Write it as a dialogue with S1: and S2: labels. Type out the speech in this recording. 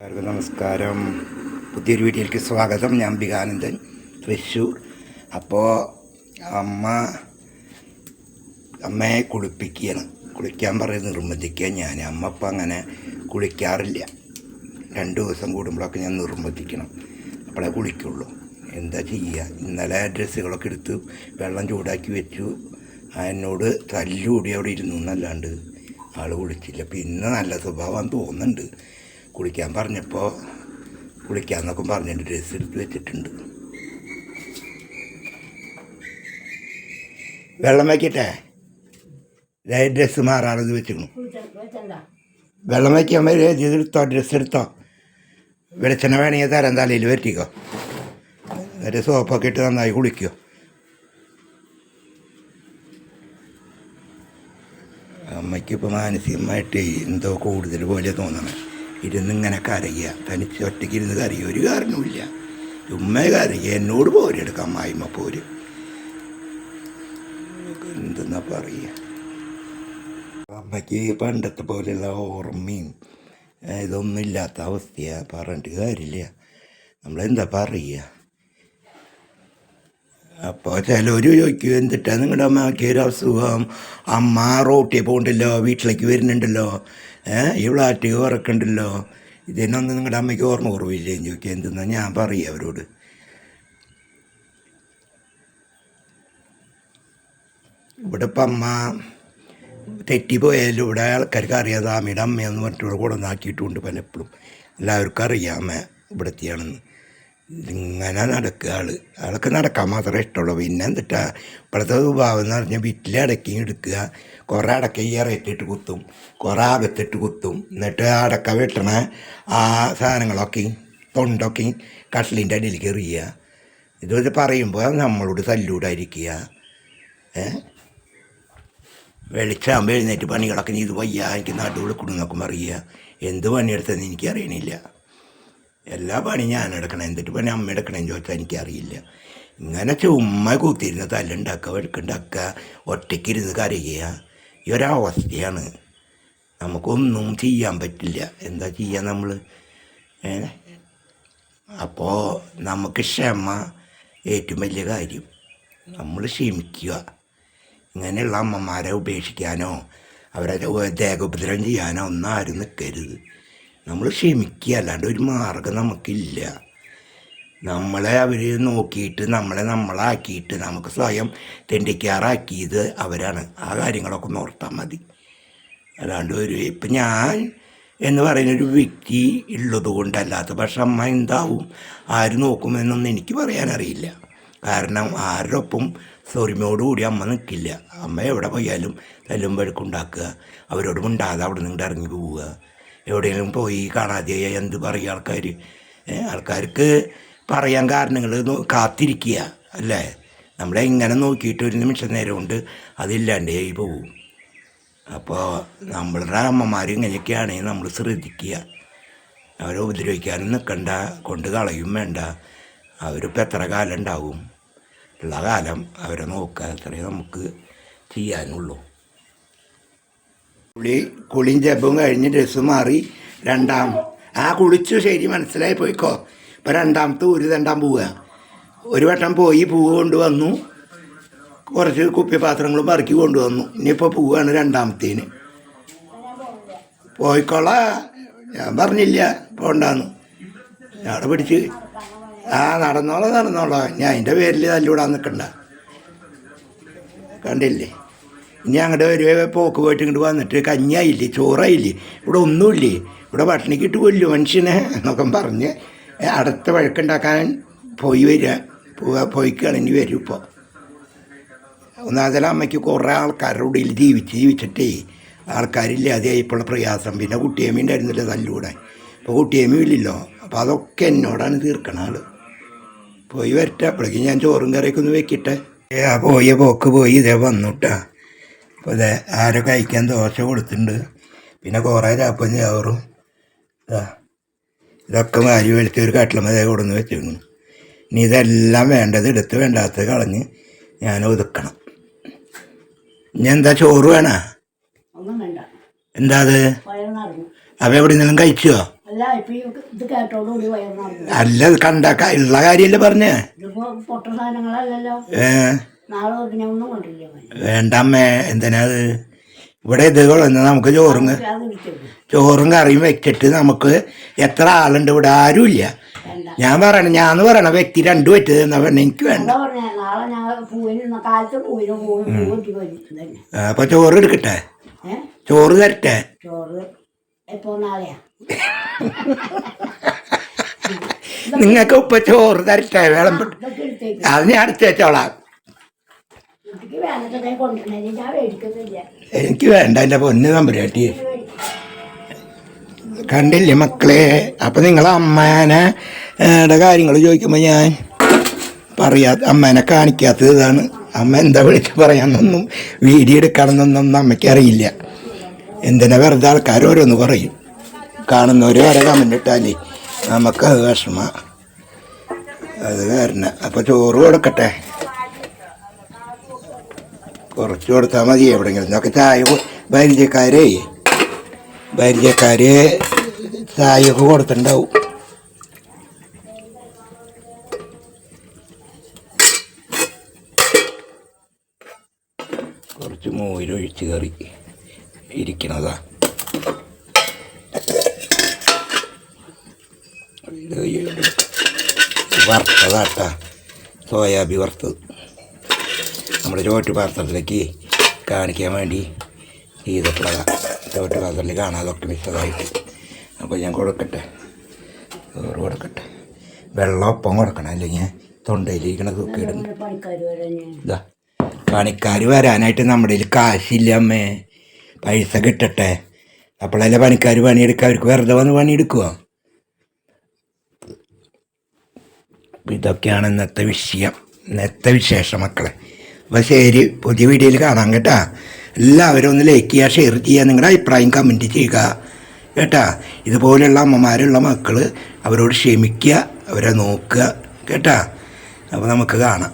S1: എല്ലാവർക്കും നമസ്കാരം. പുതിയൊരു വീഡിയോയിലേക്ക് സ്വാഗതം. ഞാൻ ബികാനന്ദൻ തൃശ്ശൂർ. അപ്പോൾ അമ്മ അമ്മയെ കുളിപ്പിക്കുകയാണ്. കുളിക്കാൻ പറയുന്നത് നിർബന്ധിക്കുക ഞാൻ അമ്മ ഇപ്പം അങ്ങനെ കുളിക്കാറില്ല. രണ്ട് ദിവസം കൂടുമ്പോഴൊക്കെ ഞാൻ നിർബന്ധിക്കണം. അപ്പോഴേ കുളിക്കുള്ളൂ. എന്താ ചെയ്യുക ഇന്നലെ ഡ്രസ്സുകളൊക്കെ എടുത്ത് വെള്ളം ചൂടാക്കി വെച്ചു. എന്നോട് തല്ലുകൂടി അവിടെ ഇരുന്നു എന്നല്ലാണ്ട് ആൾ കുളിച്ചില്ല. പിന്നെ നല്ല സ്വഭാവം തോന്നുന്നുണ്ട്. കുളിക്കാൻ പറഞ്ഞപ്പോൾ കുളിക്കാന്നൊക്കെ പറഞ്ഞിട്ട് ഡ്രസ്സ് എടുത്ത് വെച്ചിട്ടുണ്ട്. വെള്ളം വയ്ക്കട്ടെ? ഡ്രസ്സ് മാറാറത് വെച്ചിരുന്നു വെള്ളം വയ്ക്കാൻ വരെ എടുത്തോ ഡ്രസ്സ് എടുത്തോ? വെളിച്ചെണ്ണ വേണമെങ്കിൽ തരാൻ തലയിൽ വരട്ടിക്കോ എന്നിട്ട് സോപ്പൊക്കെ ഇട്ട് നന്നായി കുളിക്കോ. അമ്മയ്ക്കിപ്പോൾ മാനസികമായിട്ട് എന്തോ കൂടുതൽ പോലെ തോന്നണം. ഇരുന്ന് ഇങ്ങനെ കരയുക തനിച്ച് ഒറ്റയ്ക്ക് ഇരുന്ന് കരയുക ഒരു കാരണവുമില്ല. ചുമ്മ കരയുക എന്നോട് പോരെടുക്കാം അമ്മായിമ്മ പോര്. എന്തെന്നാ പറയുക അമ്മയ്ക്ക് പണ്ടത്തെ പോലെയുള്ള ഓർമ്മയും ഇതൊന്നും ഇല്ലാത്ത അവസ്ഥയാണ് പറഞ്ഞിട്ട് കാര്യമില്ല. നമ്മളെന്താ പറയുക അപ്പോൾ ചിലർ ചോദിക്കും എന്തിട്ടാ നിങ്ങളുടെ അമ്മയ്ക്ക് ഒരു അസുഖം? അമ്മ റോട്ടിൽ പോകണ്ടല്ലോ വീട്ടിലേക്ക് വരുന്നുണ്ടല്ലോ. ഏഹ് ടി വി ഉറക്കണ്ടല്ലോ ഇതിനൊന്നും നിങ്ങളുടെ അമ്മയ്ക്ക് ഓർമ്മ കുറവില്ലേ? എന്ന് ചോദിക്കുക എന്തെന്നാ ഞാൻ പറയുക അവരോട്. ഇവിടെ ഇപ്പം അമ്മ തെറ്റിപ്പോയാലും ഇവിടെ ആൾക്കാർക്ക് അറിയാതെ അമ്മയുടെ അമ്മയെന്ന് പറഞ്ഞിട്ട് ഇവിടെ കൊണ്ടുവന്നാക്കിയിട്ടുണ്ട് പലപ്പോഴും. എല്ലാവർക്കും അറിയാം അമ്മ ഇവിടെത്തിയാണെന്ന്. ഇങ്ങനെ നടക്കുക ആൾ. ആൾക്ക് നടക്കാൻ മാത്രമേ ഇഷ്ടമുള്ളൂ. പിന്നെ എന്തിട്ട? ഇപ്പോഴത്തെ സ്വഭാവം എന്ന് പറഞ്ഞാൽ വീട്ടിൽ അടക്കി എടുക്കുക. കുറേ അടക്ക ഈ ഇറയിട്ടിട്ട് കുത്തും. കുറേ അകത്തിട്ട് കുത്തും. എന്നിട്ട് അടക്ക വെട്ടണ ആ സാധനങ്ങളൊക്കെ തൊണ്ടൊക്കെ കട്ടിലിന്റെ അടിയിലേക്ക് എറിയുക. ഇതുപോലെ പറയുമ്പോൾ നമ്മളോട് തല്ലൂടായിരിക്കുക. ഏ? വെളിച്ചാകുമ്പോൾ എഴുന്നേറ്റ് പണികളൊക്കെ ഇത് വയ്യ. എനിക്ക് നടുവിൽ കുടുങ്ങൊക്കെ അറിയുക എന്ത് പണിയെടുത്തെന്ന് എനിക്കറിയണില്ല. എല്ലാ പണിയും ഞാൻ എടുക്കണം. എന്തിട്ട് പണി അമ്മ എടുക്കണമെന്ന് ചോദിച്ചാൽ എനിക്കറിയില്ല. ഇങ്ങനെ ചുമ്മാ കൂത്തിരുന്ന് തല്ലുണ്ടാക്കുക വെടുക്കുണ്ടാക്കുക ഒറ്റയ്ക്കിരുന്ന് കരയുക ഈ ഒരവസ്ഥയാണ്. നമുക്കൊന്നും ചെയ്യാൻ പറ്റില്ല. എന്താ ചെയ്യുക നമ്മൾ അപ്പോൾ നമുക്ക് ക്ഷമ ഏറ്റവും വലിയ കാര്യം. നമ്മൾ ക്ഷമിക്കുക. ഇങ്ങനെയുള്ള അമ്മമാരെ ഉപേക്ഷിക്കാനോ അവരെ ദേഹോപദ്രവം ചെയ്യാനോ ഒന്നും ആരും നിൽക്കരുത് നമ്മൾ ക്ഷമിക്കുക അല്ലാണ്ട് ഒരു മാർഗം നമുക്കില്ല. നമ്മളെ അവർ നോക്കിയിട്ട് നമ്മളെ നമ്മളാക്കിയിട്ട് നമുക്ക് സ്വയം തെണ്ടിക്കാറാക്കിയത് അവരാണ്. ആ കാര്യങ്ങളൊക്കെ ഓർത്താൽ മതി. അല്ലാണ്ട് ഒരു ഇപ്പം ഞാൻ എന്ന് പറയുന്ന ഒരു വ്യക്തി ഉള്ളത് കൊണ്ടല്ലാത്ത പക്ഷെ അമ്മ എന്താവും? ആര് നോക്കുമെന്നൊന്നും എനിക്ക് പറയാനറിയില്ല കാരണം ആരുടെ ഒപ്പം സോറിമയോടുകൂടി അമ്മ നിൽക്കില്ല. അമ്മ എവിടെ പോയാലും തല്ലും വഴുക്കുണ്ടാക്കുക അവരോട് മിണ്ടാതെ അവിടെ നിന്ന് ഇറങ്ങി പോവുക. എവിടെയെങ്കിലും പോയി കാണാതെ എന്ത് പറയും ആൾക്കാർ ആൾക്കാർക്ക് പറയാൻ കാരണങ്ങൾ കാത്തിരിക്കുക അല്ലേ? നമ്മളെ ഇങ്ങനെ നോക്കിയിട്ട് ഒരു നിമിഷം നേരം കൊണ്ട് അതില്ലാണ്ടായി പോവും. അപ്പോൾ നമ്മളുടെ അമ്മമാർ ഇങ്ങനെയൊക്കെയാണ് നമ്മൾ ശ്രദ്ധിക്കുക. അവരെ ഉപദ്രവിക്കാനും നിൽക്കണ്ട കൊണ്ട് കളയും വേണ്ട. അവരിപ്പോൾ എത്ര കാലം ഉണ്ടാവും? ഉള്ള കാലം അവരെ നോക്കുക അത്രേ നമുക്ക് ചെയ്യാനുള്ളൂ. കുളി കുളിയും ജപ്പും കഴിഞ്ഞ് ഡ്രസ്സ് മാറി രണ്ടാം ആ കുളിച്ചു ശരി മനസ്സിലായി പോയിക്കോ. ഇപ്പം രണ്ടാമത്തെ ഒരു തണ്ടാൻ പോവുക ഒരു വട്ടം പോയി പൂവ് കൊണ്ടുവന്നു. കുറച്ച് കുപ്പിപാത്രങ്ങളും പറക്കി കൊണ്ടുവന്നു. ഇനിയിപ്പോൾ പോവുകയാണ് രണ്ടാമത്തേന്. പോയിക്കോളാ. ഞാൻ പറഞ്ഞില്ല പോണ്ടാന്ന്. ഞാൻ പിടിച്ച്. ആ നടന്നോളാം നടന്നോളാം. ഞാൻ അതിന്റെ പേരിൽ തല്ലൂടാൻ നിൽക്കണ്ട കണ്ടില്ലേ? ഇനി അങ്ങോട്ട് ഒരു പോക്ക് പോയിട്ട് ഇങ്ങോട്ട് വന്നിട്ട് കഞ്ഞായില്ലേ ചോറായില്ലേ ഇവിടെ ഒന്നുമില്ലേ? ഇവിടെ പട്ടിണിക്കിട്ട് കൊല്ലു മനുഷ്യനെ എന്നൊക്കെ പറഞ്ഞ് അടുത്ത വഴക്കുണ്ടാക്കാൻ പോയി വരിക പോവുക പോയിക്കാണ് ഇനി വരും ഇപ്പോൾ ഒന്നാമതല അമ്മയ്ക്ക് കുറേ ആൾക്കാരുടെ ഉള്ളിൽ ജീവിച്ച് ജീവിച്ചിട്ടേ ആൾക്കാരില്ലാതെ ഇപ്പോൾ പ്രയാസം. പിന്നെ കുട്ടിയമ്മ ഉണ്ടായിരുന്നില്ല തല്ലൂടെ. ഇപ്പോൾ കുട്ടിയമ്മ ഇല്ലല്ലോ. അപ്പോൾ അതൊക്കെ എന്നോടാണ് തീർക്കണ ആൾ പോയി വരട്ടെ. അപ്പോഴേക്കും ഞാൻ ചോറും കറിയൊക്കെ ഒന്ന് വെക്കട്ടെ. ഏ പോയ പോക്ക് പോയി ഇതേ വന്നുട്ടാ അപ്പോൾ ആരോ കഴിക്കാൻ ദോശ കൊടുത്തിട്ടുണ്ട്. പിന്നെ കുറേ ചാപ്പം ചാവറും ഇതാ ഇതൊക്കെ വാരി വെളുത്ത് ഒരു കട്ടിലമതേ കൊടുന്ന് വെച്ചിരുന്നു ഇനി ഇതെല്ലാം വേണ്ടത് എടുത്ത് വേണ്ടാത്തത് കളഞ്ഞ് ഞാൻ ഒതുക്കണം. ഇനി എന്താ ചോറ് വേണ? എന്താ അത്? അവ എവിടെ നിന്നും കഴിച്ചോ?
S2: അല്ല ഇപ്പൊ ഈ ഇത് കേട്ടോണ്ട് കൂടി വയറ്
S1: അല്ല ഇത് കണ്ട ക- ഉള്ള കാര്യമല്ലേ പറഞ്ഞേ? ഏ?
S2: നാളെ
S1: എന്തിനാത് ഇവിടെ ഇത് കൊള്ളുന്ന നമുക്ക് ചോറും ചോറും കറിയും വെച്ചിട്ട് നമുക്ക് എത്ര ആളുണ്ട് ഇവിടെ? ആരുമില്ല.
S2: ഇല്ല
S1: ഞാൻ പറയണ ഞാൻ പറയണ വ്യക്തി രണ്ടു പറ്റി തന്നാ പറഞ്ഞ എനിക്ക് വേണ്ട. അപ്പൊ ചോറ് എടുക്കട്ടെ? ചോറ് തരട്ടെ? നിങ്ങൾക്ക് ഇപ്പൊ ചോറ് തരട്ടെ?
S2: വേളം
S1: അത് ഞാൻ അടുത്ത് വെച്ചോളാം.
S2: എനിക്ക്
S1: വേണ്ട എന്റെ പൊന്ന് തമ്പുരാട്ടി. കണ്ടില്ലേ മക്കളെ? അപ്പൊ നിങ്ങളെ അമ്മേനെ കാര്യങ്ങൾ ചോദിക്കുമ്പോൾ ഞാൻ പറയാ അമ്മേനെ കാണിക്കാത്തത് ഇതാണ്. അമ്മ എന്താ വിളിച്ച് പറയാന്നൊന്നും വീഡിയോ എടുക്കണമെന്നൊന്നും അമ്മയ്ക്ക് അറിയില്ല. എന്തിനാ വെറുതെ ആൾക്കാർ ഓരോന്ന് പറയും? കാണുന്നവർ വരെ ഇട്ടാലേ നമുക്കത് വിഷമ. അത് കാരണം. അപ്പോൾ ചോറ് കൊടുക്കട്ടെ? കുറച്ച് കൊടുത്താൽ മതി. എവിടെയെങ്കിലും എന്നൊക്കെ ചായ ഭാര്യക്കാരെ പരിചയക്കാര് ചായയൊക്കെ കൊടുത്തിട്ടുണ്ടാവും. കുറച്ച് മോരൊഴിച്ച് കറി ഇരിക്കണതാ. വറുത്തതാട്ടാ. സോയാബി വറുത്തത്. നമ്മുടെ ചോറ്റ് പാത്രത്തിലേക്ക് കാണിക്കാൻ വേണ്ടി ചെയ്തിട്ടുള്ളതാണ് ചോറ്റ് പാത്രത്തിൽ കാണാതൊക്കെ മിസ്സതായിട്ട് അപ്പോൾ ഞാൻ കൊടുക്കട്ടെ. ചോറ് കൊടുക്കട്ടെ. വെള്ളം ഒപ്പം കൊടുക്കണം. അല്ലെങ്കിൽ തൊണ്ടയിലിരിക്കണ തൂക്കിയിടുന്നു ഇതാ പണിക്കാർ വരാനായിട്ട് നമ്മുടെ കയ്യിൽ കാശില്ല അമ്മേ. പൈസ കിട്ടട്ടെ. അപ്പോഴല്ലേ പണിക്കാർ പണിയെടുക്കുക? അവർക്ക് വെറുതെ വന്ന് പണിയെടുക്കുമോ അപ്പം ഇതൊക്കെയാണ് ഇന്നത്തെ വിഷയം. ഇന്നത്തെ വിശേഷം മക്കളെ. അപ്പോൾ ശരി പുതിയ വീഡിയോയിൽ കാണാം കേട്ടാ. എല്ലാവരും ഒന്ന് ലൈക്ക് ചെയ്യുക ഷെയർ ചെയ്യുക നിങ്ങളുടെ അഭിപ്രായം കമന്റ് ചെയ്യുക. കേട്ടാ ഇതുപോലെയുള്ള അമ്മമാരുള്ള മക്കൾ അവരോട് ക്ഷമിക്കുക അവരെ നോക്കുക. കേട്ടാ അപ്പോൾ നമുക്ക് കാണാം.